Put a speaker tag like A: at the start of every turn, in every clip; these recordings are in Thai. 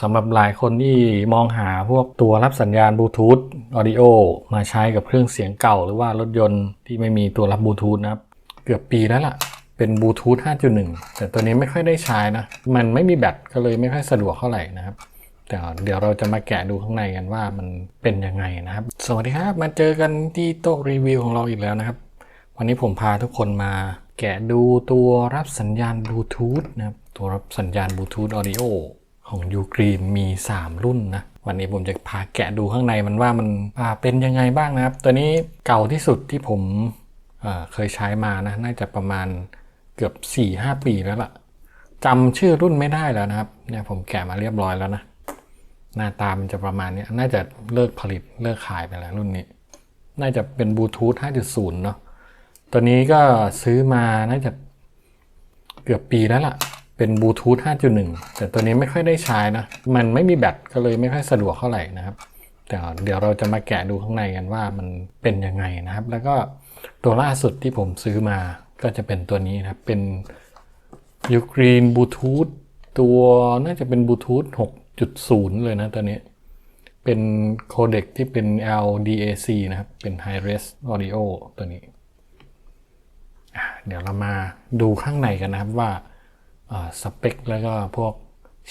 A: สำหรับหลายคนที่มองหาพวกตัวรับสัญญาณบลูทูธออดิโอมาใช้กับเครื่องเสียงเก่า หรือว่ารถยนต์ที่ไม่มีตัวรับบลูทูธนะครับ เกือบปีแล้วล่ะ เป็นบลูทูธ5.1 แต่ตัวนี้ไม่ค่อยได้ใช้นะ มันไม่มีแบตก็เลยไม่ค่อยสะดวกเท่าไหร่นะครับแต่เดี๋ยวเราจะมาแกะดูข้างในกันว่ามันเป็นยังไงนะครับ สวัสดีครับ มาเจอกันที่โต๊ะรีวิวของเราอีกแล้วนะครับ วันนี้ผมพาทุกคนมาแกะดูตัวรับสัญญาณบลูทูธนะครับตัวรับสัญญาณบลูทูธออดิโอ ของ u g r e e n มี 3 รุ่นนะ วันนี้ผมจะพาแกะดูข้างในมันว่ามันเป็นยังไงบ้างนะครับ ตัวนี้เก่าที่สุดที่ผมเเคยใช้มานะ น่าจะประมาณเกือบ 4-5 ปีแล้วล่ะจำชื่อรุ่นไม่ได้แล้วนะครับ เนี่ยผมแกะมาเรียบร้อยแล้วนะ หน้าตามันจะประมาณนี้น่าจะเลิกผลิตเลิกขายไปแล้วรุ่นนี้ น่าจะเป็นบลูทูธ5.0 เนาะตัวนี้ก็ซื้อมาน่าจะเกือบปีแล้วล่ะ เป็นบลูทูธ5.1 แต่ตัวนี้ไม่ค่อยได้ใช้นะ มันไม่มีแบตก็เลยไม่ค่อยสะดวกเท่าไหร่นะครับแต่เดี๋ยวเราจะมาแกะดูข้างในกันว่ามันเป็นยังไงนะครับ แล้วก็ตัวล่าสุดที่ผมซื้อมาก็จะเป็นตัวนี้นะครับ เป็น u g r e e n Bluetooth ตัวน่าจะเป็นบลูทูธ6.0 เลยนะตัวนี้ เป็นโคเด็กที่เป็น LDAC นะครับ เป็น High Res Audio ตัวนี้ เดี๋ยวเรามาดูข้างในกันนะครับว่า สเปค แล้วก็พวก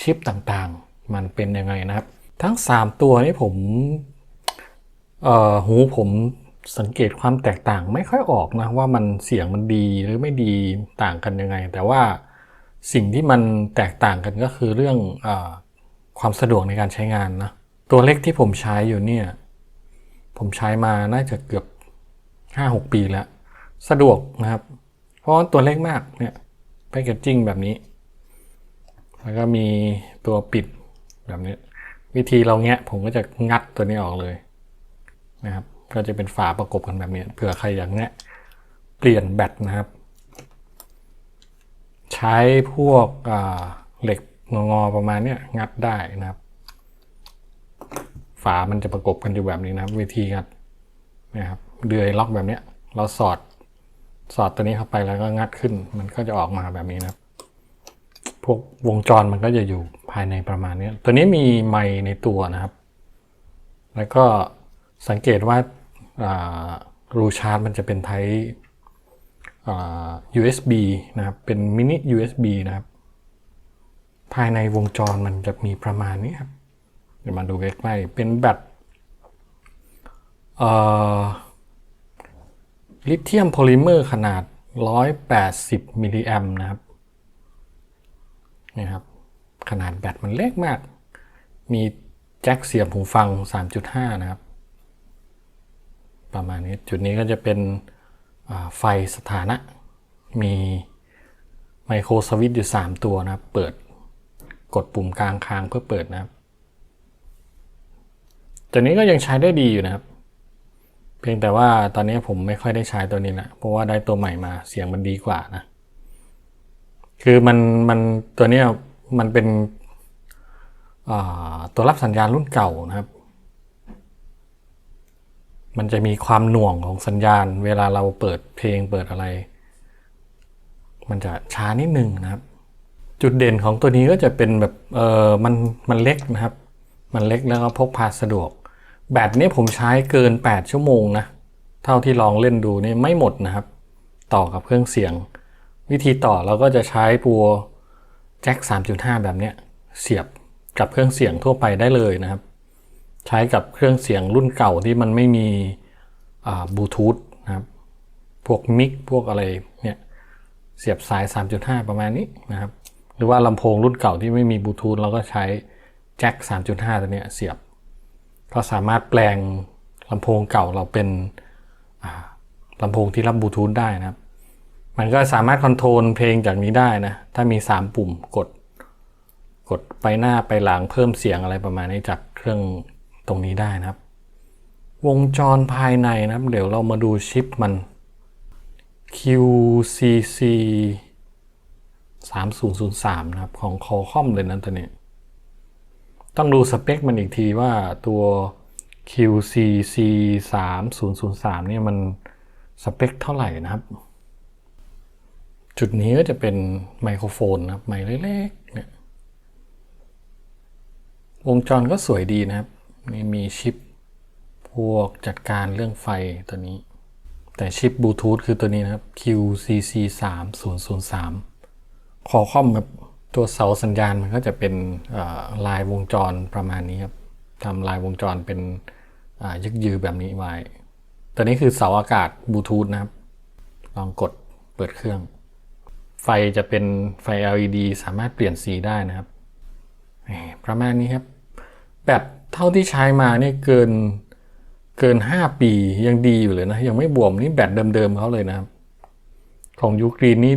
A: ชิปต่างๆ มันเป็นยังไงนะครับ ทั้ง 3 ตัวนี้ผมหูผมสังเกตความแตกต่างไม่ค่อยออกนะว่ามันเสียงมันดีหรือไม่ดีต่างกันยังไง แต่ว่าสิ่งที่มันแตกต่างกันก็คือเรื่องอความสะดวกในการใช้งานนะตัวเล็กที่ผมใช้อยู่เนี่ยผมใช้มาน่าจะเกือบ 5-6 ปีแล้ว สะดวกนะครับ เพราะว่าตัวเล็กมากเนี่ยแพคเกจจิ้งแบบนี้ แล้วก็มีตัวปิดแบบนี้ วิธีเราแงะผมก็จะงัดตัวนี้ออกเลยนะครับก็จะเป็นฝาประกบกันแบบนี้เผื่อใครอยากแงะเปลี่ยนแบตนะครับ ใช้พวกเหล็กงอๆประมาณเนี้ยงัดได้นะครับ ฝามันจะประกบกันอยู่แบบนี้นะครับ วิธีงัดนะครับเดือยล็อกแบบเนี้ยเราสอดสอดตัวนี้เข้าไปแล้วก็งัดขึ้น มันก็จะออกมาแบบนี้นะครับ พวกวงจรมันก็จะอยู่ภายในประมาณนี้ ตัวนี้มีไม์ในตัวนะครับ แล้วก็สังเกตว่ารูชาร์จมันจะเป็นไทป์ USB นะครับ เป็นมินิ USB นะครับ ภายในวงจรมันจะมีประมาณนี้ครับ เดี๋ยวมาดูใกล้ๆ เป็นแบตลิเธียมโพลิเมอร์ขนาด 180 มิลลิแอมนะครับ นี่ครับขนาดแบตมันเล็กมาก มีแจ็คเสียบหูฟัง 3.5 นะครับ ประมาณนี้จุดนี้ก็จะเป็นไฟสถานะ มีไมโครสวิตช์อยู่ 3 ตัวนะครับ เปิดกดปุ่มกลางค้างเพื่อเปิดนะครับตัวนี้ก็ยังใช้ได้ดีอยู่นะครับ เพียงแต่ว่าตอนนี้ผมไม่ค่อยได้ใช้ตัวนี้นะเพราะว่าได้ตัวใหม่มาเสียงมันดีกว่านะ คือมันมันตัวเนี้ยมันเป็นตัวรับสัญญาณรุ่นเก่านะครับ มันจะมีความหน่วงของสัญญาณ เวลาเราเปิดเพลงเปิดอะไร มันจะช้านิดนึงนะครับ จุดเด่นของตัวนี้ก็จะเป็นแบบเออมันมันเล็กนะครับ มันเล็กแล้วก็พกพาสะดวก แบตนี้ผมใช้เกิน 8 ชั่วโมงนะ เท่าที่ลองเล่นดูนี่ไม่หมดนะครับ ต่อกับเครื่องเสียง วิธีต่อเราก็จะใช้ปัวแจ็ค 3.5 แบบเนี้ยเสียบกับเครื่องเสียงทั่วไปได้เลยนะครับ ใช้กับเครื่องเสียงรุ่นเก่าที่มันไม่มีบลูทูธนะครับพวกมิกพวกอะไรเนี่ยเสียบสาย 3.5 ประมาณนี้นะครับ หรือว่าลำโพงรุ่นเก่าที่ไม่มีบลูทูธเราก็ใช้แจ็ค 3.5 ตัวเนี้ยเสียบ ก็สามารถแปลงลำโพงเก่าเราเป็นลำโพงที่รับบลูทูธได้นะครับ มันก็สามารถคอนโทรลเพลงจากนี้ได้นะ ถ้ามี 3 ปุ่มกด กดไปหน้าไปหลังเพิ่มเสียงอะไรประมาณนี้จากเครื่องตรงนี้ได้นะครับ วงจรภายในนะครับ เดี๋ยวเรามาดูชิปมัน QCC 3003 นะครับ ของ Qualcomm เลยนะตัวนี้ ต้องดูสเปคมันอีกทีว่าตัว QCC 3003เนี่ยมันสเปคเท่าไหร่นะครับ จุดนี้ก็จะเป็นไมโครโฟนนะครับ ไมค์เล็กๆเนี่ยวงจรก็สวยดีนะครับมีมีชิปพวกจัดการเรื่องไฟตัวนี้ แต่ชิปบลูทูธคือตัวนี้นะครับ QCC 3 0 0 3คอคอมครับตัวเสาสัญญาณมันก็จะเป็นลายวงจรประมาณนี้ครับทำลายวงจรเป็นยึกยือแบบนี้ไว้ตัวนี้คือเสาอากาศบลูทูธนะครับ ลองกดเปิดเครื่อง ไฟจะเป็นไฟ LED สามารถเปลี่ยนสีได้นะครับ ประมาณนี้ครับ แบตเท่าที่ใช้มาเนี่ยเกินเกิน 5 ปียังดีอยู่เลยนะ ยังไม่บวมนี่แบตเดิมๆเขาเลยนะครับ ของยูกรีนนี่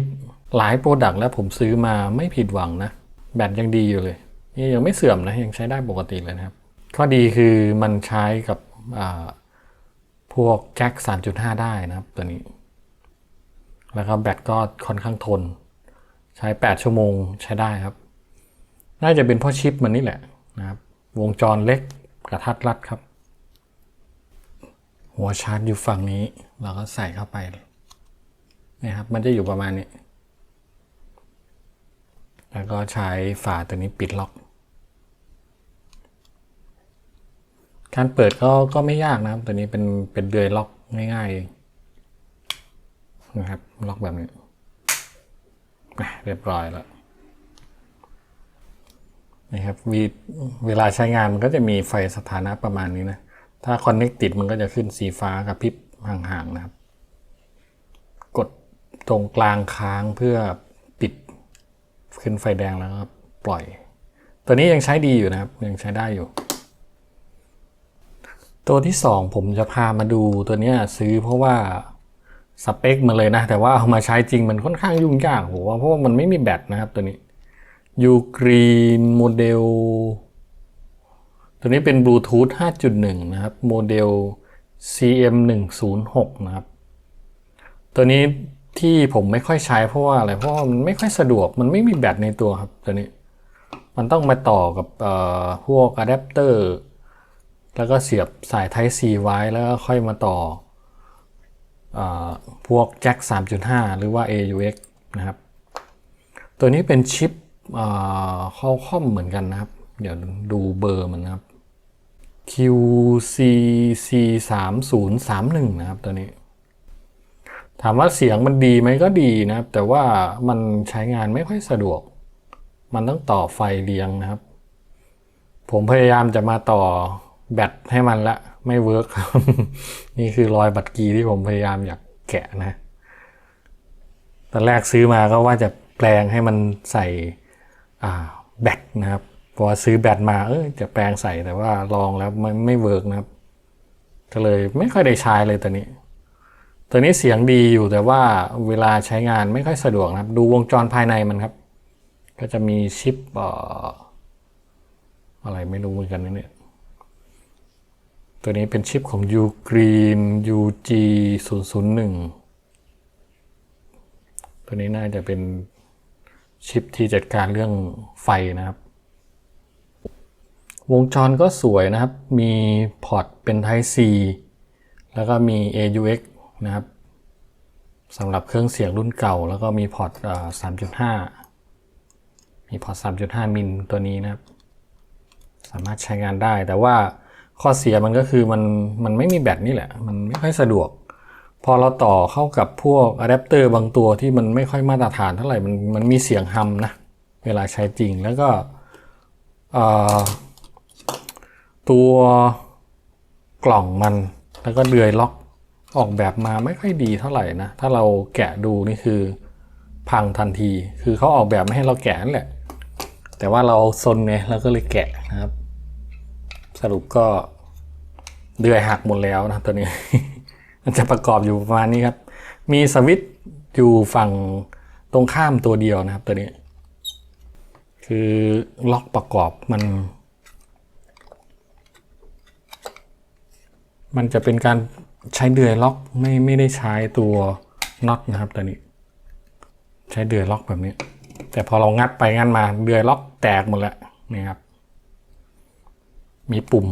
A: หลายโปรดักต์แล้วผมซื้อมาไม่ผิดหวังนะ แบตยังดีอยู่เลยนี่ยังไม่เสื่อมนะ ยังใช้ได้ปกติเลยนะครับ ข้อดีคือมันใช้กับพวกแจ็ค3.5 ได้นะครับตัวนี้ แล้วก็แบตก็ค่อนข้างทน ใช้ 8 ชั่วโมงใช้ได้ครับ น่าจะเป็นเพราะชิปมันนี่แหละนะครับ วงจรเล็กกระทัดรัดครับ หัวชาร์จอยู่ฝั่งนี้ เราก็ใส่เข้าไปนี่ครับ มันจะอยู่ประมาณนี้ แล้วก็ใช้ฝาตัวนี้ปิดล็อก การเปิดก็ก็ไม่ยากนะครับ ตัวนี้เป็นเป็นเดือยล็อกง่ายๆเอง นะครับ ล็อกแบบนี้อะเรียบร้อยแล้วนะครับวเวลาใช้งานมันก็จะมีไฟสถานะประมาณนี้นะ ถ้าคอนเน c ติดมันก็จะขึ้นสีฟ้ากับพริบห่างๆนะครับ กดตรงกลางค้างเพื่อปิดขึ้นไฟแดงแล้วก็ปล่อย ตัวนี้ยังใช้ดีอยู่นะครับ ยังใช้ได้อยู่ ตัวที่ 2 ผมจะพามาดูตัวนี้ซื้อเพราะว่า สเปคมันเลยนะ แต่ว่าเอามาใช้จริงมันค่อนข้างยุ่งยากผมว่าเพราะว่ามันไม่มีแบตนะครับตัวนี้ยูกรีนโมเดลตัวนี้เป็นบลูทูธ5.1 นะครับ โมเดล CM106 นะครับ ตัวนี้ที่ผมไม่ค่อยใช้เพราะว่าอะไร เพราะว่ามันไม่ค่อยสะดวก มันไม่มีแบตในตัวครับตัวนี้ มันต้องมาต่อกับพวกอะแดปเตอร์ แล้วก็เสียบสาย Type C ไว้ แล้วก็ค่อยมาต่อ พวกแจ็ค3.5 หรือว่า AUX นะครับ ตัวนี้เป็นชิปข้าคอมเหมือนกันนะครับ เดี๋ยวดูเบอร์มันนะครับ QCC 3 0 3 1 นะครับตัวนี้ ถามว่าเสียงมันดีไหมก็ดีนะครับ แต่ว่ามันใช้งานไม่ค่อยสะดวก มันต้องต่อไฟเรียงนะครับ ผมพยายามจะมาต่อแบตให้มันละ ไม่เวิร์กนี่คือรอยบัตรกีที่ผมพยายามอยากแกะนะ ตอนแรกซื้อมาก็ว่าจะแปลงให้มันใส่แบตนะครับพอซื้อแบตมาเออจะแปลงใส่แต่ว่าลองแล้วมันไม่เวิร์กนะครับก็เลยไม่ค่อยได้ใช้เลยตัวนี้ ตัวนี้เสียงดีอยู่แต่ว่าเวลาใช้งานไม่ค่อยสะดวกนะครับ ดูวงจรภายในมันครับ ก็จะมีชิปอออะไรไม่รู้เหมือนกันนะเนี่ย ตัวนี้เป็นชิปของ U Green UG 0 0 1 ตัวนี้น่าจะเป็นชิปที่จัดการเรื่องไฟนะครับ วงจรก็สวยนะครับ มีพอร์ตเป็น Type C แล้วก็มี AUX นะครับสำหรับเครื่องเสียงรุ่นเก่า แล้วก็มีพอร์ต3.5 มีพอร์ต 3.5 มิลตัวนี้นะครับ สามารถใช้งานได้แต่ว่า ข้อเสียมันก็คือมันมันไม่มีแบตนี่แหละ มันไม่ค่อยสะดวก พอเราต่อเข้ากับพวกอะแดปเตอร์บางตัวที่มันไม่ค่อยมาตรฐานเท่าไหร่มันมันมีเสียงฮัมนะ เวลาใช้จริงแล้วก็ตัวกล่องมันแล้วก็เดือยล็อกออกแบบมาไม่ค่อยดีเท่าไหร่นะ ถ้าเราแกะดูนี่คือพังทันที คือเขาออกแบบไม่ให้เราแกะนั่นแหละ แต่ว่าเราซนไงเราก็เลยแกะนะครับ สรุปก็เดือยหักหมดแล้วนะตัวนี้มันจะประกอบอยู่ประมาณนี้ครับ มีสวิตช์อยู่ฝั่งตรงข้ามตัวเดียวนะครับตัวนี้ คือล็อกประกอบมัน มันจะเป็นการใช้เดือยล็อกไม่ไม่ได้ใช้ตัวน็อตนะครับตัวนี้ ใช้เดือยล็อกแบบนี้ แต่พอเรางัดไปงัดมาเดือยล็อกแตกหมดแล้วนี่ครับ มีปุ่ม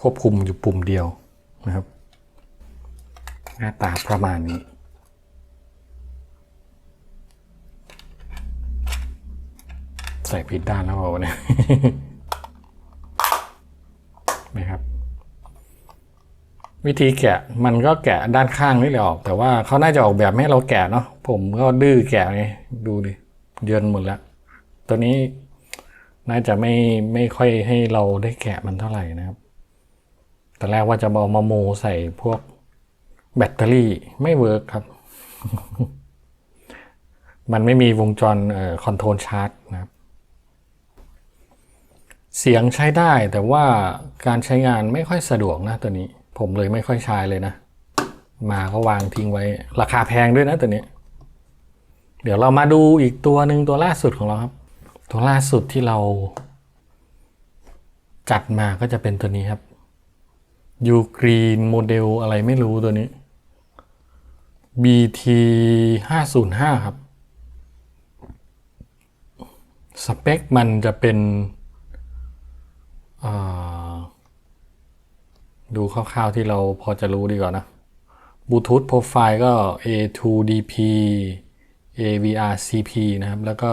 A: ควบคุมอยู่ปุ่มเดียวนะครับ หน้าตาประมาณนี้ ใส่ผิดด้านแล้วเปล่าเนี่ยนะครับ วิธีแกะมันก็แกะด้านข้างนี่แหละออก แต่ว่าเขาน่าจะออกแบบให้เราแกะเนาะผมก็ดื้อแกะไงดูดิเยินหมดแล้วตัวนี้ น่าจะไม่ไม่ค่อยให้เราได้แกะมันเท่าไหร่นะครับ แต่แรกว่าจะเอามาโมใส่พวกแบตเตอรี่ไม่เวิร์กครับ มันไม่มีวงจรคอนโทรลชาร์จนะครับ เสียงใช้ได้แต่ว่าการใช้งานไม่ค่อยสะดวกนะตัวนี้ ผมเลยไม่ค่อยใช้เลยนะ มาก็วางทิ้งไว้ ราคาแพงด้วยนะตัวนี้ เดี๋ยวเรามาดูอีกตัวหนึ่งตัวล่าสุดของเราครับ ตัวล่าสุดที่เราจัดมาก็จะเป็นตัวนี้ครับยูกรีนโมเดลอะไรไม่รู้ตัวนี้ BT 505ครับ สเปคมันจะเป็น ดูคร่าวๆที่เราพอจะรู้ดีกว่านะบลูทูธโปรไฟล์ก็ A2DP AVRCP นะครับ แล้วก็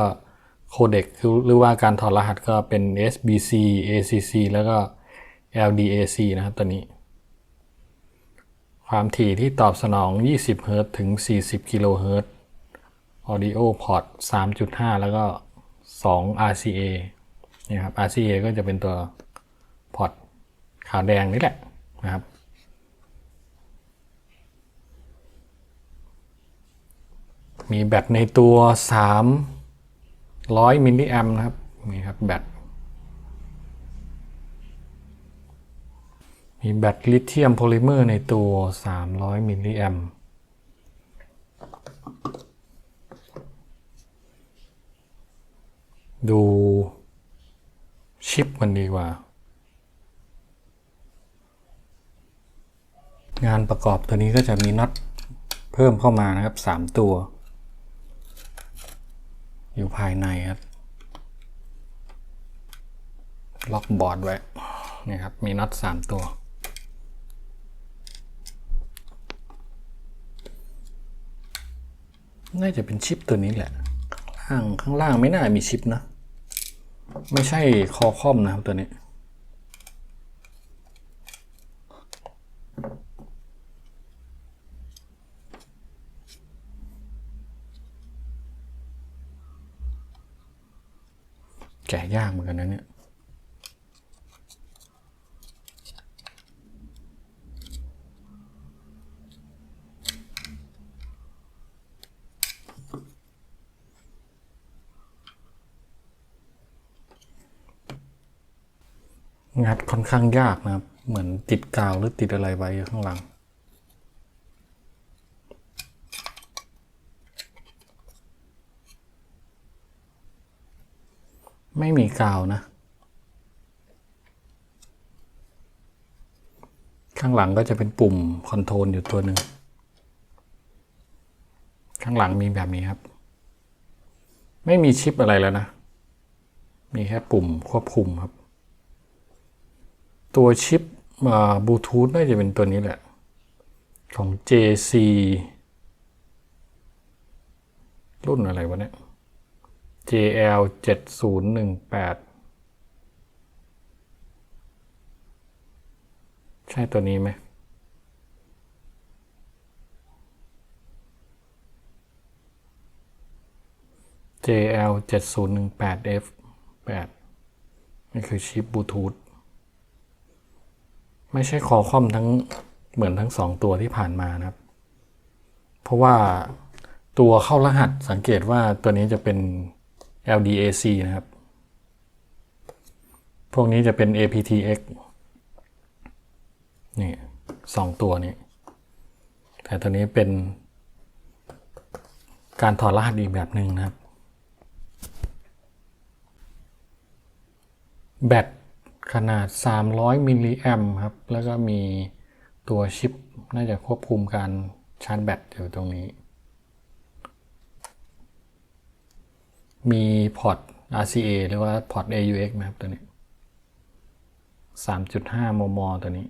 A: โคเด็กหรือว่าการถอดรหัสก็เป็น SBC ACC แล้วก็ LDAC นะครับตัวนี้ ความถี่ที่ตอบสนอง 20เฮิรตถึง 40 กิโลเฮิรตซ์ Audio Port 3.5 แล้วก็ 2 RCA นี่ครับ RCA ก็จะเป็นตัวพอร์ตขาวแดงนี่แหละนะครับ มีแบตในตัว 300มิลลิแอมนะครับนี่ครับแบตมีแบตลิเธียมโพลิเมอร์ในตัว 300 มิลลิแอมดูชิปมันดีกว่า งานประกอบตัวนี้ก็จะมีน็อตเพิ่มเข้ามานะครับ 3 ตัว อยู่ภายในครับ ล็อกบอร์ดไว้นี่ครับ มีน็อต3ตัว น่าจะเป็นชิปตัวนี้แหละ ข้างข้างล่างไม่น่ามีชิปนะ ไม่ใช่คอคอมนะครับตัวนี้ แกะยากเหมือนกันนะเนี่ย งัดค่อนข้างยากนะครับ เหมือนติดกาวหรือติดอะไรไว้ข้างหลัง ไม่มีกาวนะ ข้างหลังก็จะเป็นปุ่มคอนโทรลอยู่ตัวหนึ่ง ข้างหลังมีแบบนี้ครับ ไม่มีชิปอะไรแล้วนะ มีแค่ปุ่มควบคุมครับ ตัวชิปบลูทูธน่าจะเป็นตัวนี้แหละ ของ JC รุ่นอะไรวะเนี่ย JL 7018 ใช่ตัวนี้ไหม JL 7018 F8 นี่คือชิปบลูทูธไม่ใช่คอคอมทั้งเหมือนทั้งสองตัวที่ผ่านมานะครับ เพราะว่าตัวเข้ารหัสสังเกตว่าตัวนี้จะเป็น LDAC นะครับ พวกนี้จะเป็น aptX นี่สองตัวนี้ แต่ตัวนี้เป็นการถอดรหัสอีกแบบหนึ่งนะครับ แบตขนาด 300 มิลลิแอมครับ แล้วก็มีตัวชิป น่าจะควบคุมการชาร์จแบตอยู่ตรงนี้ มีพอร์ต RCA หรือว่าพอร์ต AUX นะครับตัวนี้ 3.5 มม ตัวนี้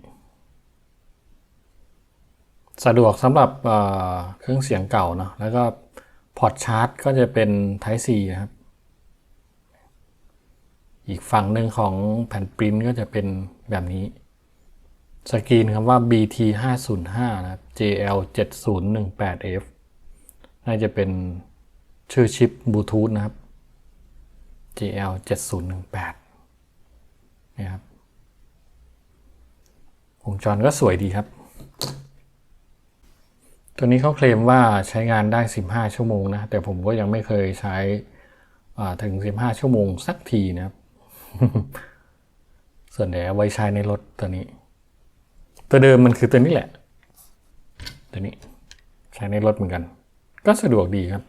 A: สะดวกสำหรับเครื่องเสียงเก่าเนาะแล้วก็พอร์ตชาร์จก็จะเป็น Type C นะครับ อีกฝั่งหนึ่งของแผ่นปริ้นก็จะเป็นแบบนี้ สกรีนคำว่า BT 505นะครับ JL 7018F น่าจะเป็นชื่อชิปบลูทูธนะครับ JL 7018นี่ครับวงจรก็สวยดีครับ ตัวนี้เขาเคลมว่าใช้งานได้ 15 ชั่วโมงนะ แต่ผมก็ยังไม่เคยใช้ถึง 15 ชั่วโมงสักทีนะครับ ส่วนใหญ่ไว้ใช้ในรถตัวนี้ ตัวเดิมมันคือตัวนี้แหละ ตัวนี้ใช้ในรถเหมือนกัน ก็สะดวกดีครับ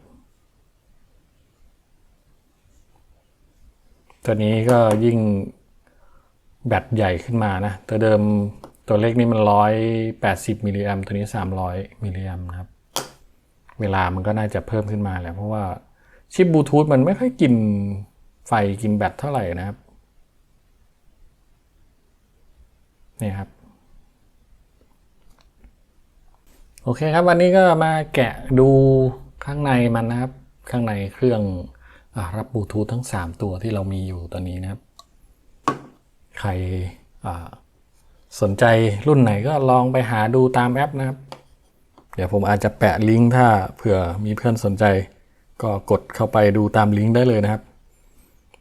A: ตัวนี้ก็ยิ่งแบตใหญ่ขึ้นมานะ ตัวเดิมตัวเล็กนี่มันร้อยแปดสิบมิลลิแอมตัวนี้สามร้อยมิลลิแอมนะครับ เวลามันก็น่าจะเพิ่มขึ้นมาแหละเพราะว่าชิปบลูทูธมันไม่ค่อยกินไฟกินแบตเท่าไหร่นะครับ นี่ครับ โอเคครับวันนี้ก็มาแกะดูข้างในมันนะครับ ข้างในเครื่อง รับบลูทูธทั้ง 3 ตัวที่เรามีอยู่ตอนนี้นะครับ ใครสนใจรุ่นไหนก็ลองไปหาดูตามแอปนะครับ เดี๋ยวผมอาจจะแปะลิงก์ถ้าเผื่อมีเพื่อนสนใจ ก็กดเข้าไปดูตามลิงก์ได้เลยนะครับ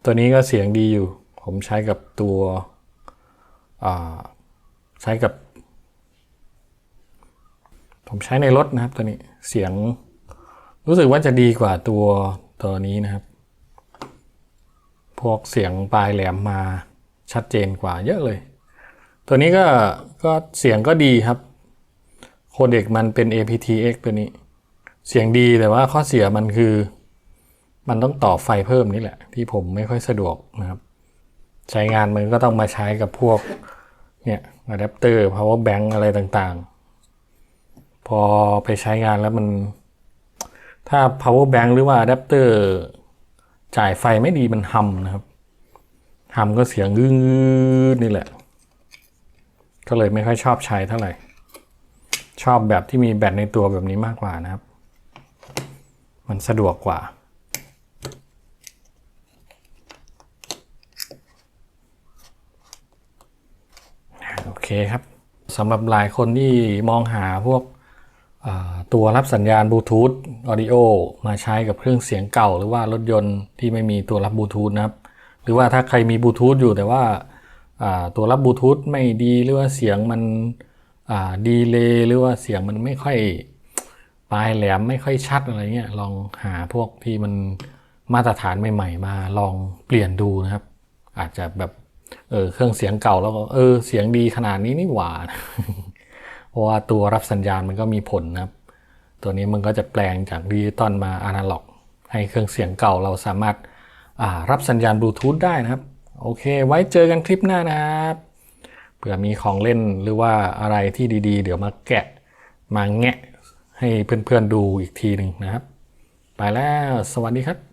A: ตัวนี้ก็เสียงดีอยู่ ผมใช้กับตัวใช้กับ ผมใช้ในรถนะครับตัวนี้เสียงรู้สึกว่าจะดีกว่าตัวตัวนี้นะครับ พวกเสียงปลายแหลมมาชัดเจนกว่าเยอะเลย ตัวนี้ก็ก็เสียงก็ดีครับโคเด็กมันเป็น aptX ตัวนี้ เสียงดีแต่ว่าข้อเสียมันคือ มันต้องต่อไฟเพิ่มนี่แหละ ที่ผมไม่ค่อยสะดวกนะครับ ใช้งานมันก็ต้องมาใช้กับพวกเนี่ยอะแดปเตอร์ power bank อะไรต่างๆ พอไปใช้งานแล้วมัน ถ้า power bank หรือว่าอะแดปเตอร์ จ่ายไฟไม่ดีมันฮัมนะครับฮัมก็เสียงงืดๆนี่แหละ ก็เลยไม่ค่อยชอบใช้เท่าไหร่ ชอบแบบที่มีแบตในตัวแบบนี้มากกว่านะครับ มันสะดวกกว่าโอเคครับสำหรับหลายคนที่มองหาพวก ตัวรับสัญญาณบลูทูธออดิโอมาใช้กับเครื่องเสียงเก่า หรือว่ารถยนต์ที่ไม่มีตัวรับบลูทูธนะครับ หรือว่าถ้าใครมีบลูทูธอยู่แต่ว่าตัวรับบลูทูธไม่ดีหรือว่าเสียงมันดีเลย์หรือว่าเสียงมันไม่ค่อยปลายแหลมไม่ค่อยชัดอะไรเงี้ยลองหาพวกที่มันมาตรฐานใหม่ๆ มาลองเปลี่ยนดูนะครับ อาจจะแบบเออเครื่องเสียงเก่าแล้วก็เออเสียงดีขนาดนี้นี่หว่า เพราะว่าตัวรับสัญญาณมันก็มีผลนะครับ ตัวนี้มันก็จะแปลงจากดิจิตอลมาอนาล็อก ให้เครื่องเสียงเก่าเราสามารถารับสัญญาณบลูทูธได้นะครับ โอเค ไว้เจอกันคลิปหน้านะครับ เผื่อมีของเล่นหรือว่าอะไรที่ดีๆ เดี๋ยวมาแกะมาแงะให้เพื่อนๆดูอีกทีหนึ่งนะครับ ไปแล้ว สวัสดีครับ